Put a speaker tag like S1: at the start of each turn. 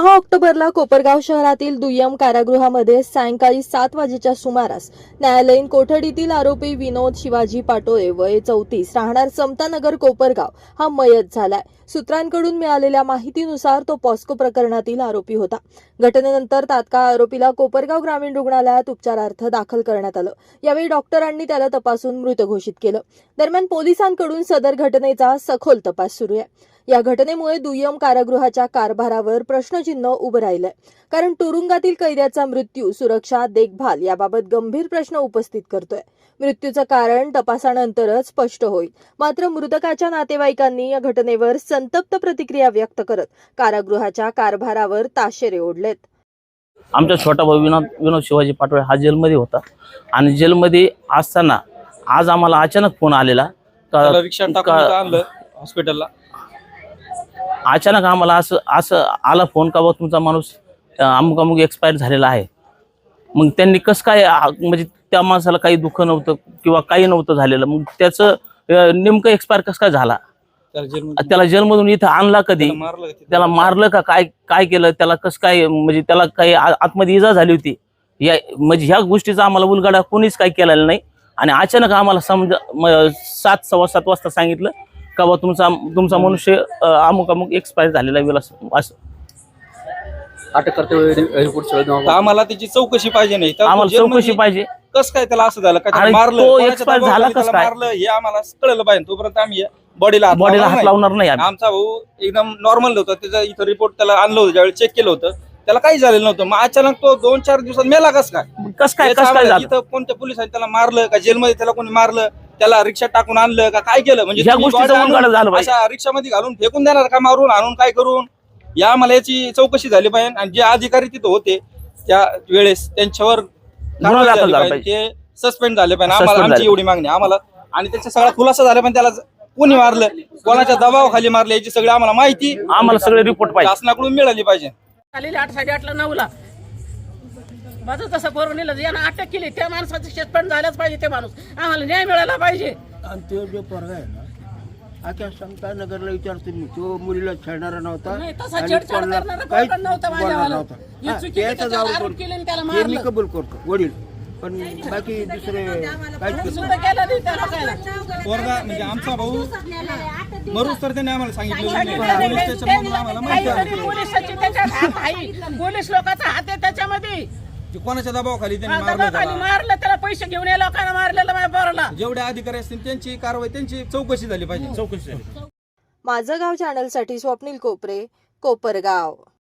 S1: सहा ऑक्टोबरला कोपरगाव शहरातील दुय्यम कारागृहामध्ये सायंकाळी सात वाजेच्या सुमारास न्यायालयीन कोठडीतील आरोपी विनोद शिवाजी पाटोळे वय चौतीस राहणार समतानगर कोपरगाव हा मयत झालाय. सूत्रांकडून मिळालेल्या माहितीनुसार तो पॉस्को प्रकरणातील आरोपी होता. घटनेनंतर तात्काळ आरोपीला कोपरगाव ग्रामीण रुग्णालयात उपचारार्थ दाखल करण्यात आलं. यावेळी डॉक्टरांनी त्याला तपासून मृत घोषित केलं. दरम्यान पोलिसांकडून सदर घटनेचा सखोल तपास सुरू आहे. या घटनेमुळे दुय्यम कारागृहाच्या कारभारावर प्रश्नचिन्ह उभं राहिलंय. कारण तुरुंगातील कैद्याचा मृत्यू सुरक्षा देखभाल याबाबत गंभीर प्रश्न उपस्थित करतोय. मृत्यूचं कारण तपासानंतरच स्पष्ट होईल. मात्र मृतकाच्या नातेवाईकांनी या घटनेवर संतप्त प्रतिक्रिया व्यक्त करत कारागृहाच्या कारभारावर ताशेरे ओढलेत.
S2: आमचा छोटा भाऊ विनोद विनोद शिवाजी पाटोळे हा जेलमध्ये होता. आणि जेलमध्ये असताना आज आम्हाला अचानक फोन आलेला.
S3: त्याला
S2: का
S3: रिक्षा टाकून
S2: का-
S3: इथं आणलं हॉस्पिटलला
S2: अचानक आम्हाला असं असं आला फोन का बा तुमचा माणूस अमुक अमुक एक्सपायर झालेला आहे. मग त्यांनी कसं काय म्हणजे त्या माणसाला काही दुःख नव्हतं किंवा काही नव्हतं झालेलं. मग त्याचं नेमकं एक्सपायर कसं काय झाला?
S3: त्याला
S2: जेलमधून इथं आणला कधी?
S3: त्याला मारलं का
S2: काय काय केलं? त्याला कसं काय म्हणजे त्याला काही आतमध्ये इजा झाली होती? या म्हणजे ह्या गोष्टीचा आम्हाला उलगडा कोणीच काही केलेला नाही. आणि अचानक आम्हाला समजा सात सव्वा सात वाजता सांगितलं का बा तुमचा तुमचा मनुष्य अमुक अमुक एक्सपायर झालेला विलास असं.
S4: अटक करते वेळी
S3: तर आम्हाला त्याची चौकशी पाहिजे नाही. तर
S2: आम्हाला चौकशी पाहिजे.
S3: कसं काय त्याला असं झालं? त्याला
S2: आणि
S3: मारलं
S2: तो
S3: कोणाच्या
S2: expire
S3: दबावाखाली
S2: झाला
S3: त्याला
S2: कसं काय?
S3: मारलं? हे आम्हाला कळलं पाहिजे. तोपर्यंत आम्ही बॉडीला
S2: बॉडीला हात लावणार नाही. आम्ही.
S3: आमचा भाऊ एकदम नॉर्मल होता. त्याचा इथं रिपोर्ट त्याला आणलं होतं. ज्यावेळी चेक केलं होतं त्याला काही झालेलं नव्हतं. मग अचानक तो दोन चार दिवसात मेला कसं काय?
S2: कसं काय कसं काय झालं?
S3: इथं कोणत्या पोलिसांनी त्याला मारलं? का जेलमध्ये त्याला कोणी मारलं? त्याला रिक्षा टाकून आणलं का काय केलं? म्हणजे
S2: ह्या
S3: तुम्ही
S2: गोष्टीचं
S3: body आणून
S2: उलगडा झालं पाहिजे.
S3: अशा रिक्षामध्ये घालून फेकून देणार का मारून आणून काय करून? या आम्हाला याची चौकशी झाली पाहिजे आणि जे अधिकारी तिथं होते त्या वेळेस त्यांच्यावर
S2: गुन्हा
S3: कारवाई
S2: दाखल
S3: झाली
S2: झाला
S3: पाहिजे. ते सस्पेंड झाले पाहिजे. आम्हाला
S2: Suspend
S3: आमची
S2: झाले.
S3: एवढी मागणी आहे. आम्हाला आणि त्याचा सगळा खुलासा झाला पण त्याला कोणी मारलं? कोणाच्या दबावाखाली मारलं? याची सगळी आम्हाला माहिती.
S2: आम्हाला सगळे रिपोर्ट पाहिजे.
S3: शासनाकडून मिळाली पाहिजे.
S5: आलेली आठ साडेआठला नऊला. माझं तसं करून नेलं यानं अटक केली त्या माणसाचं सस्पेंड झाल्याच पाहिजे ते माणूस आम्हाला न्याय मिळाला पाहिजे
S6: आणि तो जो पोरगा आहे ना अख्या समता नगरला विचारतो मी तो मुलीला छेडणारा नव्हता
S5: नाही, तसा
S6: आणि
S5: छेडछाड
S6: कोणाला
S5: करणारा
S6: काहीच
S5: पोरगा नव्हता
S6: बोलणार
S5: माझ्यावाला.
S6: नव्हता.
S5: हे
S6: हा,
S5: चुकीचं
S6: त्याचा
S5: त्याच्यावर
S6: जाऊ
S5: आरोप
S6: कोण-
S5: केले आणि त्याला
S6: हे मी
S5: मारलं.
S6: कबूल करतो वडील पण बाकी दुसरे काहीच
S5: सुद्धा केलं नाही त्याला
S3: पोरगा म्हणजे आमचा भाऊ मरूच तर त्याने आम्हाला सांगितलं पोलीस आम्हाला माहिती
S5: काहीतरी
S3: आहे
S5: पोलिसाची त्याच्यात हात आहे पोलीस लोकांचा हात आहे त्याच्यामध्ये
S3: कोणाच्या दबावाखाली त्यांनी मारलं त्याला.
S5: मारलं त्याला पैसे घेऊन या लोकांना मारलेलं माझ्या पोराला.
S3: जेवढे अधिकारी असतील त्यांची कारवाई त्यांची चौकशी झाली पाहिजे. चौकशी झाली.
S1: माझं गाव चॅनलसाठी स्वप्नील कोपरे कोपरगाव.